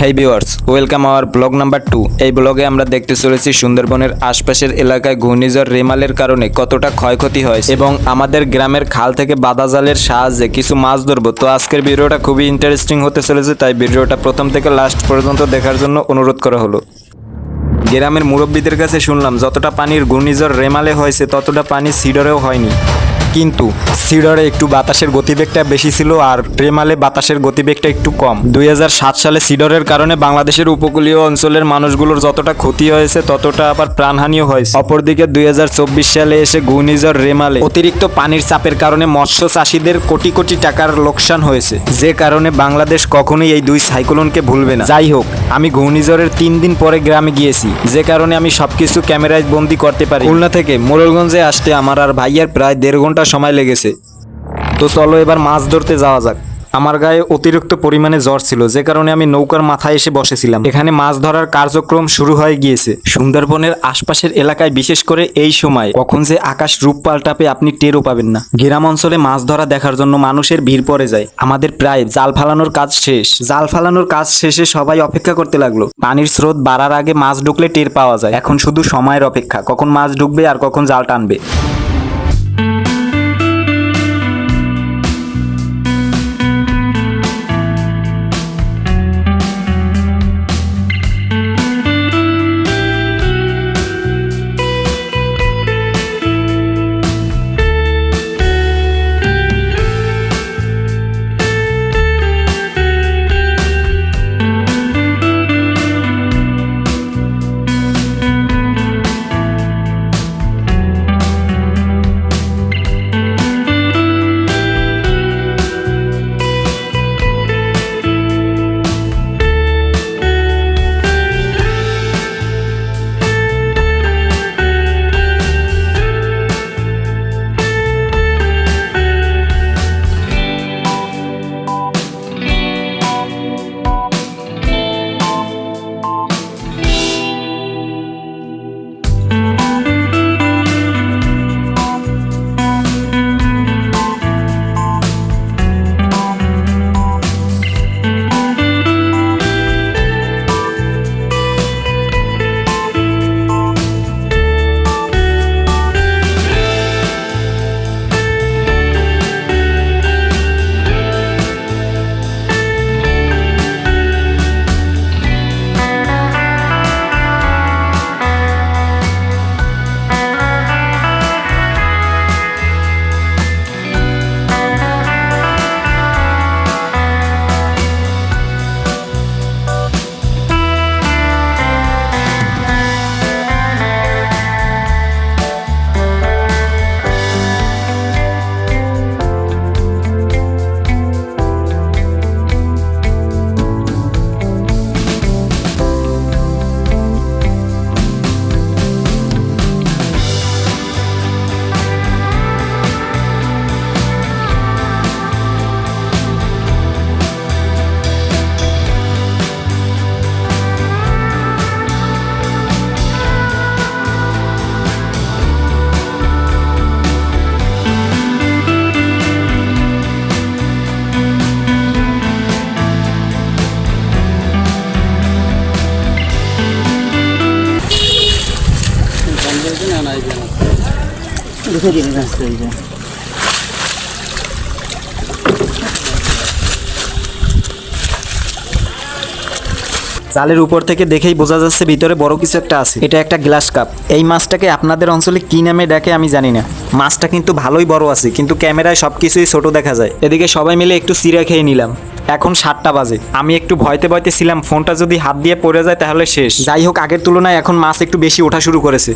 Hey viewers welcome our blog number two এই ব্লগে আমরা দেখতে চলেছি সুন্দরবনের আশপাশের এলাকায় ঘূর্ণিঝড় রেমালের কারণে কতটা ক্ষয়ক্ষতি হয় এবং আমাদের গ্রামের খাল থেকে বাদা জালের সাহায্যে কিছু মাছ ধরবো। তো আজকের ভিডিওটা খুবই ইন্টারেস্টিং হতে চলেছে, তাই ভিডিওটা প্রথম থেকে লাস্ট পর্যন্ত দেখার জন্য অনুরোধ করা হলো। গ্রামের মুরব্বীদের কাছে শুনলাম, যতটা পানির ঘূর্ণিঝড় রেমালে হয়েছে, ততটা পানি সিডরেও হয়নি। কিন্তু সিডরে একটু বাতাসের গতিবেগটা বেশি ছিল আর রেমালে বাতাসের গতিবেগটা একটু কম। দুই হাজার সাত সালে সিডরের কারণে বাংলাদেশের উপকূলীয় অঞ্চলের মানুষগুলোর যতটা ক্ষতি হয়েছে, ততটা আবার প্রাণহানিও হয়েছে। অপরদিকে দু হাজার চব্বিশ সালে এসে ঘূর্ণিঝড় রেমালে অতিরিক্ত পানির চাপের কারণে মৎস্য চাষিদের কোটি কোটি টাকার লোকসান হয়েছে। যে কারণে বাংলাদেশ কখনোই এই দুই সাইক্লোনকে ভুলবে না। যাই হোক, আমি ঘূর্ণিঝড়ের তিন দিন পরে গ্রামে গিয়েছি। যে কারণে আমি সবকিছু ক্যামেরায় বন্দি করতে পারি। খুলনা থেকে মোড়লগঞ্জে আসতে আমার আর ভাইয়ের প্রায় দেড় ঘণ্টা সময় লেগেছে। তো চলো এবার মাছ ধরতে যাওয়া যাক। আমার গায়ে অতিরিক্ত পরিমাণে জ্বর ছিল, যে কারণে আমি নৌকার মাথায় এসে বসেছিলাম। এখানে মাছ ধরার কার্যক্রম শুরু হয়ে গিয়েছে। সুন্দরবনের আশপাশের এলাকায় বিশেষ করে এই সময়, কখন যে আকাশ রূপ পাল্টাবে আপনি টেরও পাবেন না। গ্রাম অঞ্চলে মাছ ধরা দেখার জন্য মানুষের ভিড় পড়ে যায়। আমাদের প্রায় জাল ফালানোর কাজ শেষ। জাল ফালানোর কাজ শেষে সবাই অপেক্ষা করতে লাগল। পানির স্রোত বাড়ার আগে মাছ ঢুকলে টের পাওয়া যায়। এখন শুধু সময়ের অপেক্ষা, কখন মাছ ঢুকবে আর কখন জাল টানবে। জালের উপর থেকে দেখেই বোঝা যাচ্ছে ভিতরে বড় কিছু একটা আছে। এটা একটা গ্লাস কাপ। এই মাছটাকে আপনাদের অঞ্চলে কি নামে ডাকে আমি জানি না। মাছটা কিন্তু ভালোই বড় আছে, কিন্তু ক্যামেরায় সব কিছুই ছোট দেখা যায়। এদিকে সবাই মিলে একটু সিরা খেয়ে নিলাম। এখন সাতটা বাজে। আমি একটু ভয়তে ভয়তে ছিলাম, ফোনটা যদি হাত দিয়ে পড়ে যায় তাহলে শেষ। যাই হোক, আগের তুলনায় এখন মাছ একটু বেশি ওঠা শুরু করেছে।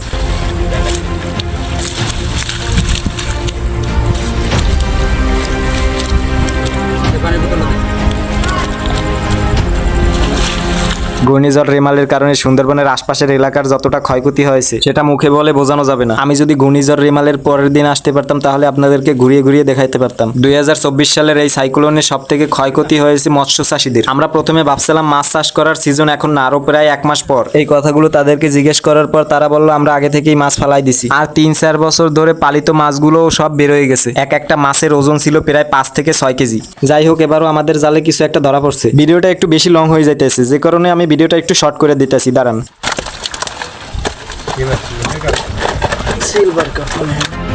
ঘূর্ণিঝড় রেমালের কারণে সুন্দরবনের আশপাশের এলাকার যতটা ক্ষয়ক্ষতি হয়েছে, সেটা মুখে বলে বোঝানো যাবে না। আমি যদি ঘূর্ণিঝড় রেমালের পরের দিন আসতে পারতাম, তাহলে আপনাদেরকে ঘুরিয়ে ঘুরিয়ে দেখাইতে পারতাম। দুই হাজার চব্বিশ সালের এই সাইক্লোনের সব থেকে ক্ষয়ক্ষতি হয়েছে মৎস্য চাষীদের আমরা প্রথমে ভাবছিলাম মাছ চাষ করার সিজন এখন না আরও প্রায় এক মাস পর। এই কথাগুলো তাদেরকে জিজ্ঞেস করার পর তারা বলল, আমরা আগে থেকেই মাছ ফালাই দিছি। আর তিন চার বছর ধরে পালিত মাছগুলো সব বের হয়ে গেছে। এক একটা মাছের ওজন ছিল প্রায় পাঁচ থেকে ছয় কেজি। যাই হোক, এবারও আমাদের জালে কিছু একটা ধরা পড়ছে। ভিডিওটা একটু বেশি লং হয়ে যাইতেছে, যে কারণে আমি ভিডিওটা একটু শর্ট করে দিতেছি দাঁড়ান।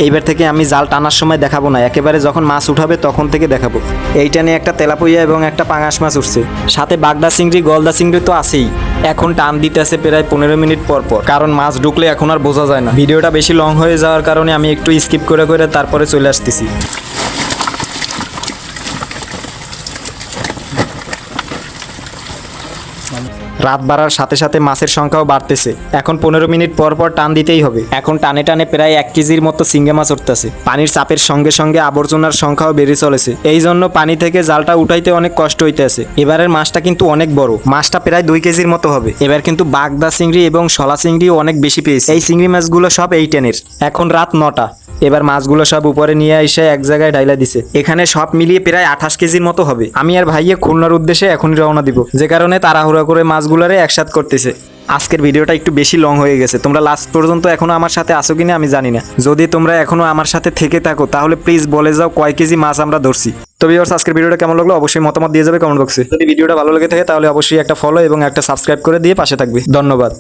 এইবার থেকে আমি জাল টানার সময় দেখাবো না একেবারে যখন মাছ উঠাবে তখন থেকে দেখাবো। এইটা নিয়ে একটা তেলাপইয়া এবং একটা পাঙাশ মাছ উঠছে। সাথে বাগদা চিংড়ি গলদা চিংড়ি তো আছেই। এখন টান দিতেছে প্রায় পনেরো মিনিট পর পর কারণ মাছ ঢুকলে এখন আর বোঝা যায় না। ভিডিওটা বেশি লং হয়ে যাওয়ার কারণে আমি একটু স্কিপ করে করে তারপরে চলে আসতেছি। রাত বাড়ার সাথে সাথে মাছের সংখ্যাও বাড়তেছে। এখন পনেরো মিনিট পর পর টান দিতেই হবে। এখন টানে টানে প্রায় এক কেজির মতো সিঙ্গে মাছ উঠতেছে। পানির চাপের সঙ্গে সঙ্গে আবর্জনার সংখ্যাও বেড়ে চলেছে। এই জন্য পানি থেকে জালটা উঠাইতে অনেক কষ্ট হইতেছে। এবারের মাছটা কিন্তু অনেক বড়। মাছটা প্রায় দুই কেজির মতো হবে। এবার কিন্তু বাগদা চিংড়ি এবং শলা চিংড়িও অনেক বেশি পেয়েছে। এই চিংড়ি মাছগুলো সব এই টেনের। এখন রাত নটা। এবার মাছগুলো সব উপরে নিয়ে এসে এক জায়গায় ডাইলা দিছে। এখানে সব মিলিয়ে প্রায় আঠাশ কেজির মতো হবে। আমি আর ভাইয়ে খুলনার উদ্দেশ্যে এখনই রওনা দিব। যে কারণে তাড়াহুড়া করে মাছগুলারে একসাথ করতেছে। আজকের ভিডিওটা একটু বেশি লং হয়ে গেছে। তোমরা লাস্ট পর্যন্ত এখনও আমার সাথে আসো কিনা আমি জানি না। যদি তোমরা এখনও আমার সাথে থেকে থাকো, তাহলে প্লিজ বলে যাও কয় কেজি মাছ আমরা ধরছি। তবে ভিউয়ার্স আজকের ভিডিওটা কেমন লাগল? অবশ্যই মতামত দিয়ে যাবে কমেন্ট বক্সে যদি ভিডিওটা ভালো লেগে থাকে, তাহলে অবশ্যই একটা ফলো এবং একটা সাবস্ক্রাইব করে দিয়ে পাশে থাকবে। ধন্যবাদ।